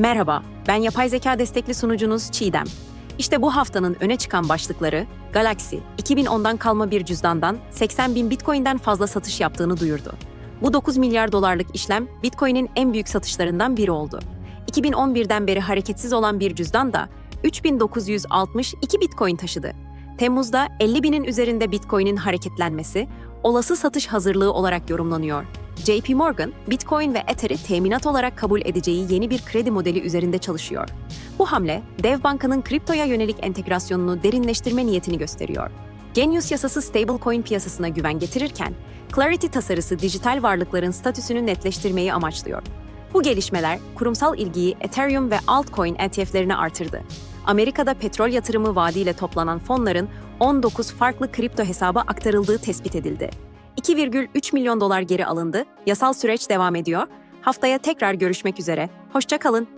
Merhaba, ben yapay zeka destekli sunucunuz Çiğdem. İşte bu haftanın öne çıkan başlıkları, Galaxy, 2010'dan kalma bir cüzdandan 80 bin Bitcoin'den fazla satış yaptığını duyurdu. Bu 9 milyar dolarlık işlem Bitcoin'in en büyük satışlarından biri oldu. 2011'den beri hareketsiz olan bir cüzdan da 3962 Bitcoin taşıdı. Temmuz'da 50 binin üzerinde Bitcoin'in hareketlenmesi, olası satış hazırlığı olarak yorumlanıyor. JP Morgan, Bitcoin ve Ether'i teminat olarak kabul edeceği yeni bir kredi modeli üzerinde çalışıyor. Bu hamle, dev bankanın kriptoya yönelik entegrasyonunu derinleştirme niyetini gösteriyor. Genius yasası stablecoin piyasasına güven getirirken, Clarity tasarısı dijital varlıkların statüsünü netleştirmeyi amaçlıyor. Bu gelişmeler kurumsal ilgiyi Ethereum ve altcoin ETF'lerine artırdı. Amerika'da petrol yatırımı vaadiyle toplanan fonların 19 farklı kripto hesaba aktarıldığı tespit edildi. 2,3 milyon dolar geri alındı, yasal süreç devam ediyor. Haftaya tekrar görüşmek üzere, hoşça kalın.